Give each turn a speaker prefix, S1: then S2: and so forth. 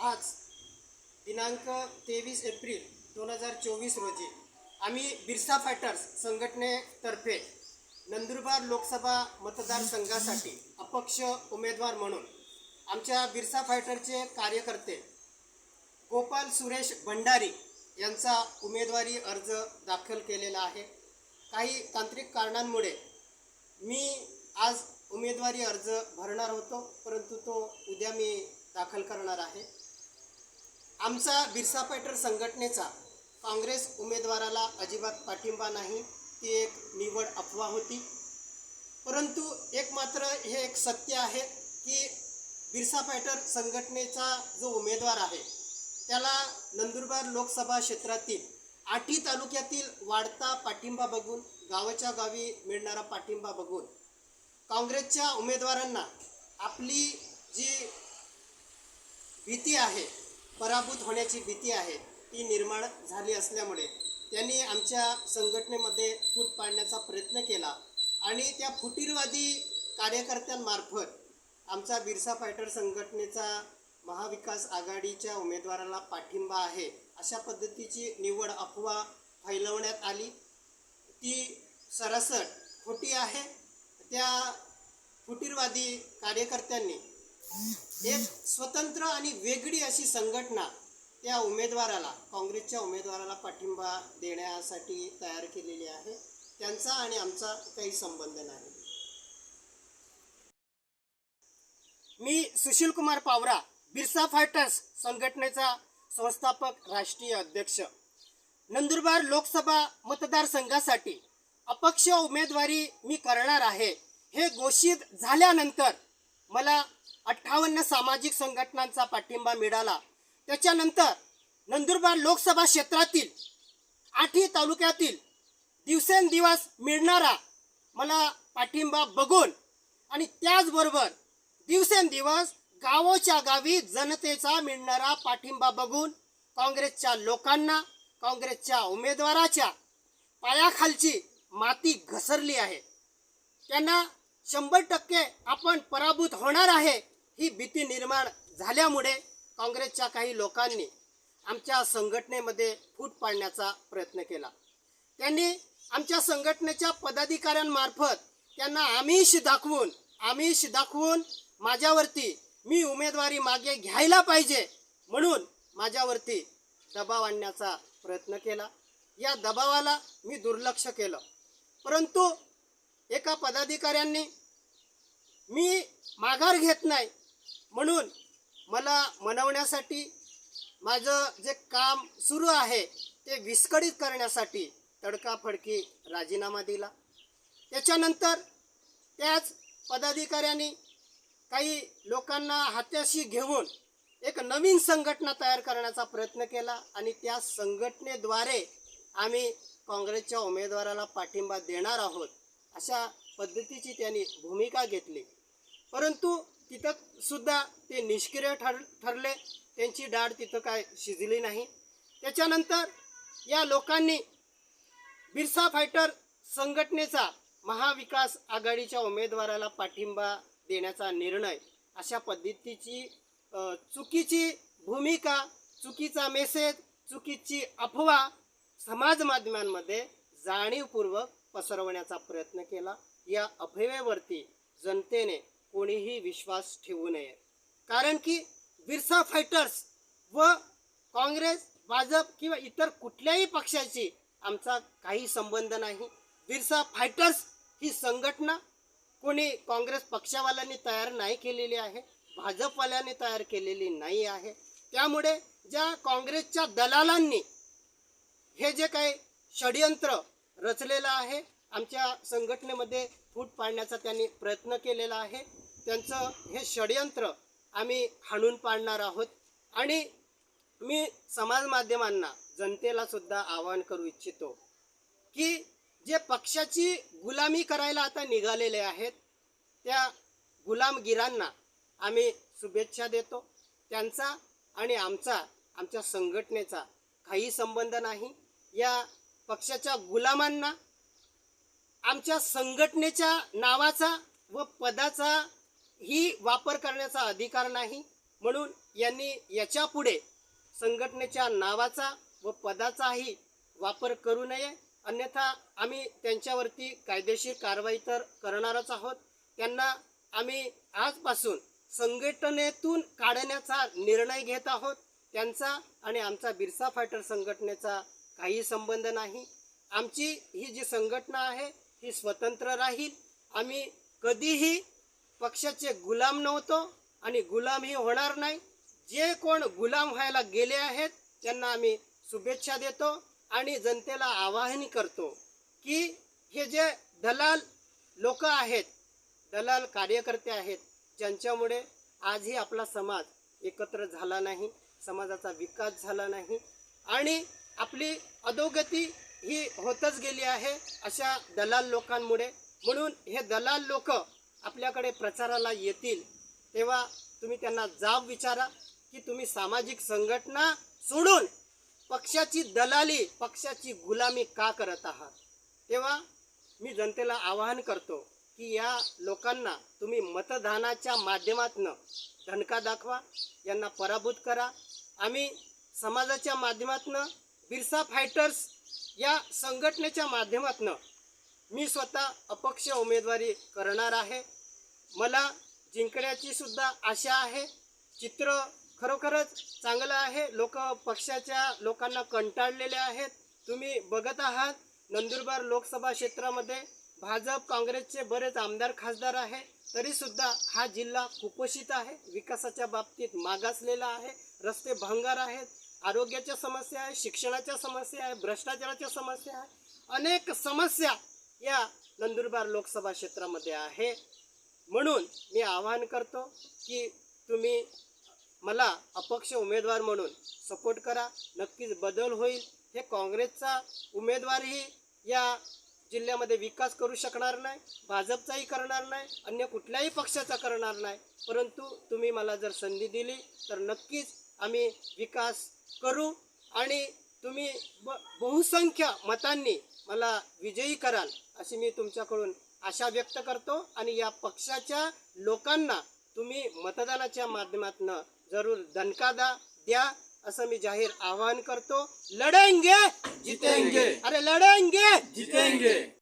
S1: आज दिनांक तेवीस एप्रिल दोन हजार चोवीस रोजी आम्ही बिरसा फायटर्स संघटनेतर्फे नंदुरबार लोकसभा मतदारसंघासाठी अपक्ष उमेदवार म्हणून आमच्या बिरसा फायटरचे कार्यकर्ते गोपाल सुरेश भंडारी यांचा उमेदवारी अर्ज दाखल केलेला आहे. काही तांत्रिक कारणांमुळे मी आज उमेदवारी अर्ज भरणार होतो परंतु तो उद्या मी दाखल करणार आहे. आमचा बिरसा फायटर संघटनेचा काँग्रेस उमेदवाराला अजिबात पाठिंबा नाही ती एक निवड अफवा होती. परंतु एक मात्र हे एक सत्य आहे की बिरसा फायटर संघटनेचा जो उमेदवार आहे त्याला नंदुरबार लोकसभा क्षेत्रातील आठी तालुक्यातील वाढता पाठिंबा बघून गावाच्या गावी मिळणारा पाठिंबा बघून काँग्रेसच्या उमेदवारांना आपली जी भीती आहे पराभूत होण्याची भीती आहे ती निर्माण झाली असल्यामुळे त्यांनी आमच्या संघटनेमध्ये फूट पाडण्याचा प्रयत्न केला आणि त्या फुटीरवादी कार्यकर्त्यांमार्फत आमचा बिरसा फायटर संघटनेचा महाविकास आघाडीच्या उमेदवाराला पाठिंबा आहे अशा पद्धतीची निवड अफवा फैलवण्यात आली. ती सरसट खोटी आहे. त्या फुटीरवादी कार्यकर्त्यांनी एक स्वतंत्र आणि वेगळी अशी संघटना त्या उमेदवाराला काँग्रेसच्या उमेदवाराला पाठिंबा देण्यासाठी तयार केलेली आहे. त्यांचा आणि आमचा काही संबंध नाही. मी सुशील कुमार पावरा बिरसा फायटर्स संघटनेचा संस्थापक राष्ट्रीय अध्यक्ष. नंदुरबार लोकसभा मतदारसंघासाठी अपक्ष उमेदवारी मी करणार आहे. हे घोषित झाल्यानंतर मला अठ्ठावन्न सामाजिक संघटनांचा पाठिंबा मिळाला. त्याच्यानंतर नंदुरबार लोकसभा क्षेत्रातील आठही तालुक्यातील दिवसेंदिवस मिळणारा मला पाठिंबा बघून आणि त्याचबरोबर दिवसेंदिवस गावोच्या गावी जनतेचा मिळणारा पाठिंबा बघून काँग्रेसच्या लोकांना काँग्रेसच्या उमेदवाराच्या पायाखालची माती घसरली आहे. त्यांना शंभर टक्के आपण पराभूत होणार आहे. ही भीती निर्माण झाल्यामुळे काँग्रेसच्या काही लोकांनी आमच्या संघटनेमध्ये फूट पाडण्याचा प्रयत्न केला. त्यांनी आमच्या संघटनेच्या पदाधिकाऱ्यांमार्फत त्यांना आमिष दाखवून आमिष दाखवून माझ्यावरती मी उमेदवारी मागे घ्यायला पाहिजे म्हणून माझ्यावरती दबाव आणण्याचा प्रयत्न केला. या दबावाला मी दुर्लक्ष केलं. परंतु एका पदाधिकाऱ्यांनी मी माघार घेत नाही म्हणून मला मनवण्यासाठी माझं जे काम सुरू आहे ते विस्कळीत करण्यासाठी तडकाफडकी राजीनामा दिला. त्याच्यानंतर त्याच पदाधिकाऱ्यांनी काही लोकांना हात्याशी घेऊन एक नवीन संघटना तयार करण्याचा प्रयत्न केला आणि त्या संघटनेद्वारे आम्ही काँग्रेसच्या उमेदवाराला पाठिंबा देणार आहोत. अशा पद्धतीची त्यांनी भूमिका घेतली. परंतु तिथं सुद्धा ते निष्क्रिय ठर ठरले. त्यांची डाळ तिथं काय शिजली नाही. त्याच्यानंतर या लोकांनी बिरसा फायटर संघटनेचा महाविकास आघाडीच्या उमेदवाराला पाठिंबा देण्याचा निर्णय अशा पद्धतीची चुकीची भूमिका चुकीचा मेसेज चुकीची अफवा समाज माध्यमांमध्ये जाणीवपूर्वक पसरवण्याचा प्रयत्न केला. या अफवेवरती जनतेने कोणीही विश्वास ठेवू नये. कारण की बिरसा फायटर्स व काँग्रेस भाजप किंवा इतर कुठल्याही पक्षाची आमचा काही संबंध नाही. बिरसा फायटर्स ही संघटना कोणी काँग्रेस पक्षावाल्यांनी तयार नाही केलेली आहे भाजपवाल्यांनी तयार केलेली नाही आहे. त्यामुळे ज्या काँग्रेसच्या दलालांनी हे जे काही षडयंत्र रचलेलं आहे. आमच्या संघटनेमध्ये फूट पाडण्याचा त्यांनी प्रयत्न केलेला आहे. त्यांचं हे षडयंत्र आम्ही हाणून पाडणार आहोत. आणि मी समाज माध्यमांना जनतेला सुद्धा आवाहन करू इच्छितो की जे पक्षाची गुलामी करायला आता निघालेले आहेत त्या गुलामगिरांना आम्ही शुभेच्छा देतो. त्यांचा आणि आमचा आमच्या संघटनेचा काही संबंध नाही. या पक्षाच्या गुलामांना आमच्या संघटनेच्या नावाचा व पदाचा ही वापर करण्याचा अधिकार नाही म्हणून यांनी याच्यापुढे संघटनेच्या नावाचा व पदाचाही वापर करू नये. अन्यथा आम्ही त्यांच्यावरती कायदेशीर कारवाई तर करणारच आहोत. त्यांना आम्ही आजपासून संघटनेतून काढण्याचा निर्णय घेत आहोत. त्यांचा आणि आमचा बिरसा फायटर संघटनेचा काही संबंध नाही. आमची ही जी संघटना आहे ही स्वतंत्र राहील. आम्ही कधीही पक्षाचे गुलाम नव्हतो आणि गुलामही होणार नाही. जे कोण गुलाम व्हायला गेले आहेत त्यांना आम्ही शुभेच्छा देतो आणि जनतेला आवाहन करतो की हे जे दलाल लोक आहेत दलाल कार्यकर्ते आहेत ज्यांच्यामुळे आजही आपला समाज एकत्र झाला नाही समाजाचा विकास झाला नाही आणि आपली अधोगती ही होतच गेली आहे अशा दलाल लोकांमुळे. म्हणून हे दलाल लोक आपल्याकडे प्रचाराला येतील. तेव्हा तुम्ही त्यांना जाब विचारा की तुम्ही सामाजिक संघटना सोडून पक्षाची दलाली पक्षाची गुलामी का करत आहात? तेव्हा मी जनतेला आवाहन करतो की या लोकांना तुम्ही मतदानाच्या माध्यमातून धनका दाखवा यांना पराभूत करा. आम्ही समाजाच्या माध्यमातून बिरसा फायटर्स या संघटनेच्या माध्यमातून मी स्वतः अपक्ष उमेदवारी करणार आहे. मला जिंकण्याची सुद्धा आशा आहे. चित्र खरोखरच चांगलं आहे. लोक पक्षाच्या लोकांना कंटाळलेले आहेत. तुम्ही बघत आहात नंदुरबार लोकसभा क्षेत्रामध्ये भाजप काँग्रेसचे बरेच आमदार खासदार आहे. तरीसुद्धा हा जिल्हा कुपोषित आहे. विकासाच्या बाबतीत मागासलेला आहे. रस्ते भंगार आहेत. आरोग्याच्या समस्या आहे शिक्षणाच्या समस्या आहे भ्रष्टाचाराच्या समस्या आहे. अनेक समस्या या नंदुरबार लोकसभा क्षेत्रामध्ये आहे. म्हणून मी आवाहन करतो की तुम्ही मला अपक्ष उमेदवार म्हणून सपोर्ट करा. नक्कीच बदल होईल. हे काँग्रेसचा उमेदवारही या जिल्ह्यामध्ये विकास करू शकणार नाही भाजपचाही करणार नाही अन्य कुठल्याही पक्षाचा करणार नाही. परंतु तुम्ही मला जर संधी दिली तर नक्कीच आम्ही विकास करू आणि तुम्ही ब बहुसंख्य मतांनी मला विजयी कराल अशी मी तुमच्याकडून आशा व्यक्त करतो आणि या पक्षाच्या लोकांना तुम्ही मतदानाच्या माध्यमातून जरूर दणकादा द्या असं मी जाहीर आवाहन करतो. लढेंगे
S2: जीतेंगे.
S1: अरे लढेंगे.
S2: जीतेंगे.